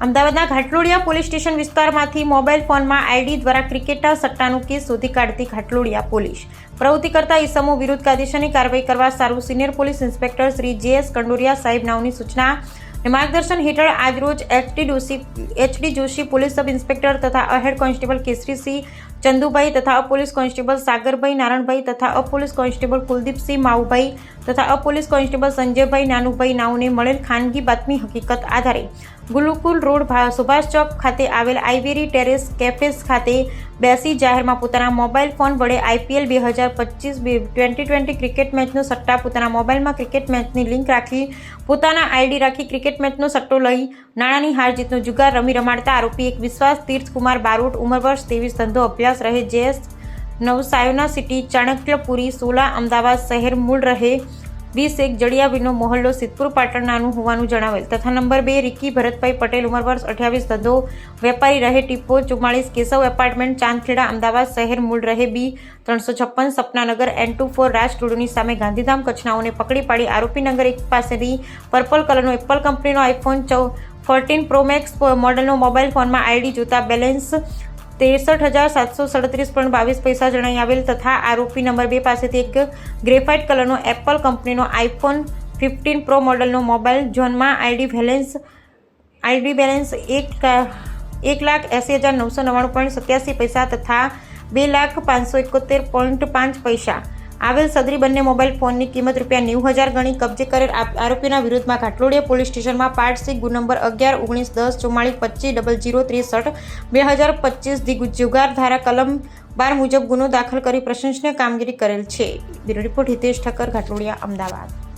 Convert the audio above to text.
અમદાવાદના Ghatlodia police station વિસ્તારમાંથી mobile ફોનમાં આઈડી દ્વારા ક્રિકેટર સટ્ટાનું કેસ શોધી કાઢતી ઘાટલોડિયા પોલીસ. પ્રવૃત્તિ કરતા ઈસમો વિરુદ્ધ કાયદેસરની કાર્યવાહી કરવા સારું સિનિયર પોલીસ ઇન્સ્પેક્ટર શ્રી જે એસ કંડોરિયા સાહેબ નાઓની સૂચના માર્ગદર્શન હેઠળ આજરોજ H D Joshi H D Joshi police sub inspector તથા અહેડ કોન્સ્ટેબલ કેસરીસિંહ ચંદુભાઈ તથા અપોલીસ કોન્સ્ટેબલ સાગરભાઈ, નારણભાઈ તથા અપોલીસ કોન્સ્ટેબલ કુલદીપસિંહ માઉભાઈ તથા અપોલીસ કોન્સ્ટેબલ સંજયભાઈ નાનુભાઈ નાઉને મળેલ ખાનગી બાતમી હકીકત આધારે ગુલુકુલ રોડ સુભાષ ચોક ખાતે આવેલ આઈવેરી ટેરેસ કેફેસ ખાતે બેસી જાહેરમાં પોતાના મોબાઈલ ફોન વડે આઈપીએલ બે હજાર પચીસ ટ્વેન્ટી ટ્વેન્ટી ક્રિકેટ મેચનો સટ્ટા પોતાના મોબાઈલમાં ક્રિકેટ મેચની લિંક રાખી પોતાના આઈડી રાખી ક્રિકેટ મેચનો સટ્ટો લઈ નાણાંની હાર જીતનો જુગાર રમી રમાડતા આરોપી એક વિશ્વાસ તીર્થકુમાર બારોટ ઉંમર વર્ષ ત્રેવીસ ધંધો અભ્યાસ રહે, જે નવસાયોના સિટી ચાણક્યપુરી, સોલા, અમદાવાદ શહેર મૂળ રહે. વીસ એક જડિયાવીનો મોહલ્લો સિદ્ધપુર પાટણનાનું હોવાનું જણાવેલ તથા નંબર બે રિકી ભરતભાઈ પટેલ, ઉંમર વર્ષ અઠ્યાવીસ, ધંધો વેપારી રહે, ટીપો ચુમ્માળીસ, કેશવ એપાર્ટમેન્ટ, ચાંદખેડા, અમદાવાદ શહેર મૂળ રહે. બી ત્રણસો છપ્પન, Sapnanagar, N two four Raj ટુડુની સામે ગાંધીધામ કચ્છનાઓને પકડી પાડી આરોપી નગર એક પાસેથી પર્પલ કલરનો એપલ કંપનીનો આઈફોન ચૌ ફોર્ટીન પ્રોમેક્સ મોડલનો મોબાઈલ ફોનમાં આઈડી જોતા બેલેન્સ ત્રેસઠ હજાર સાતસો સડત્રીસ પોઈન્ટ બાવીસ પૈસા જણાઈ આવેલ તથા આરોપી નંબર બે પાસેથી એક ગ્રેફાઇટ કલરનો એપલ કંપનીનો આઈફોન ફિફ્ટીન પ્રો મોડલનો મોબાઈલ ઝોનમાં આઈડી બેલેન્સ આઈડી બેલેન્સ એક એક લાખ એંસી હજાર નવસો નવ્વાણું પોઈન્ટ સત્યાસી પૈસા તથા બે લાખ પાંચસો એકોતેર પોઈન્ટ પાંચ પૈસા. આવેલ સદરી બંને મોબાઈલ ફોનની કિંમત રૂપિયા નેવું હજાર ગણી કબજે કરેલ આરોપીના વિરુદ્ધમાં ઘાટલોડિયા પોલીસ સ્ટેશનમાં પાર્ટ સી ગુનો નંબર અગિયાર, ઓગણીસ, દસ, ચુમ્માળીસ પચીસ ડબલ જીરો, ત્રેસઠ બે હજાર પચીસ દી જુગાર ધારા કલમ બાર મુજબ ગુનો દાખલ કરી પ્રશંસનીય કામગીરી કરેલ છે. Bureau report Hitesh Thakkar, Ghatlodia, Ahmedabad.